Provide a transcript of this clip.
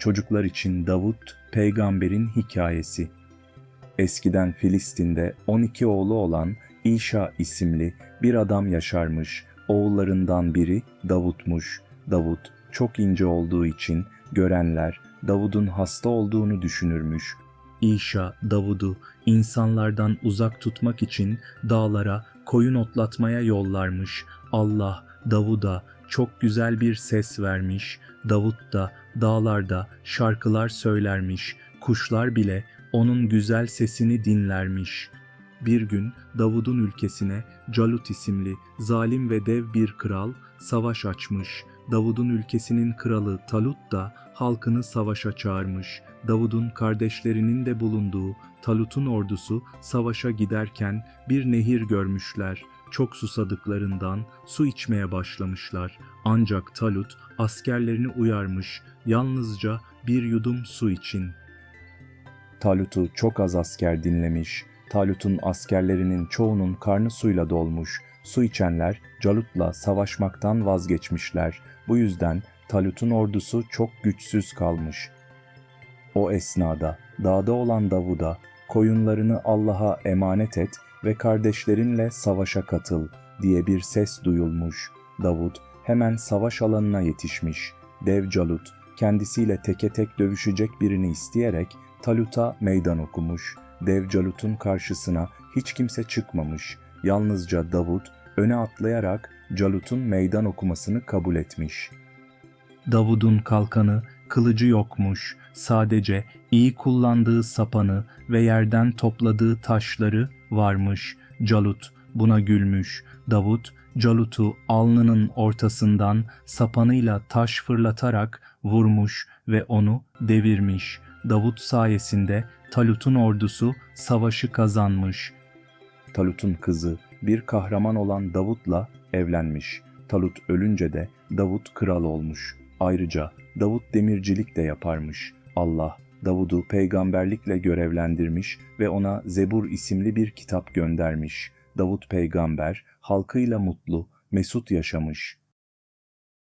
Çocuklar için Davut peygamberin hikayesi. Eskiden Filistin'de 12 oğlu olan İşa isimli bir adam yaşarmış. Oğullarından biri Davut'muş. Davut çok ince olduğu için görenler Davud'un hasta olduğunu düşünürmüş. İşa Davud'u insanlardan uzak tutmak için dağlara koyun otlatmaya yollarmış. Allah Davud'a çok güzel bir ses vermiş. Davut da dağlarda şarkılar söylermiş. Kuşlar bile onun güzel sesini dinlermiş. Bir gün Davud'un ülkesine Calut isimli zalim ve dev bir kral savaş açmış. Davud'un ülkesinin kralı Talut da halkını savaşa çağırmış. Davud'un kardeşlerinin de bulunduğu Talut'un ordusu savaşa giderken bir nehir görmüşler. Çok susadıklarından su içmeye başlamışlar. Ancak Talut askerlerini uyarmış yalnızca bir yudum su için. Talut'u çok az asker dinlemiş. Talut'un askerlerinin çoğunun karnı suyla dolmuş. Su içenler Calut'la savaşmaktan vazgeçmişler. Bu yüzden Talut'un ordusu çok güçsüz kalmış. O esnada dağda olan Davud'a koyunlarını Allah'a emanet et ve kardeşlerinle savaşa katıl diye bir ses duyulmuş. Davud hemen savaş alanına yetişmiş. Dev Calut kendisiyle teke tek dövüşecek birini isteyerek Talut'a meydan okumuş. Dev Calut'un karşısına hiç kimse çıkmamış. Yalnızca Davud öne atlayarak Calut'un meydan okumasını kabul etmiş. Davud'un kalkanı, kılıcı yokmuş. Sadece iyi kullandığı sapanı ve yerden topladığı taşları varmış. Calut buna gülmüş. Davud, Calut'u alnının ortasından sapanıyla taş fırlatarak vurmuş ve onu devirmiş. Davud sayesinde Talut'un ordusu savaşı kazanmış. Talut'un kızı bir kahraman olan Davut'la evlenmiş. Talut ölünce de Davut kral olmuş. Ayrıca Davut demircilik de yaparmış. Allah Davud'u peygamberlikle görevlendirmiş ve ona Zebur isimli bir kitap göndermiş. Davut peygamber halkıyla mutlu, mesut yaşamış.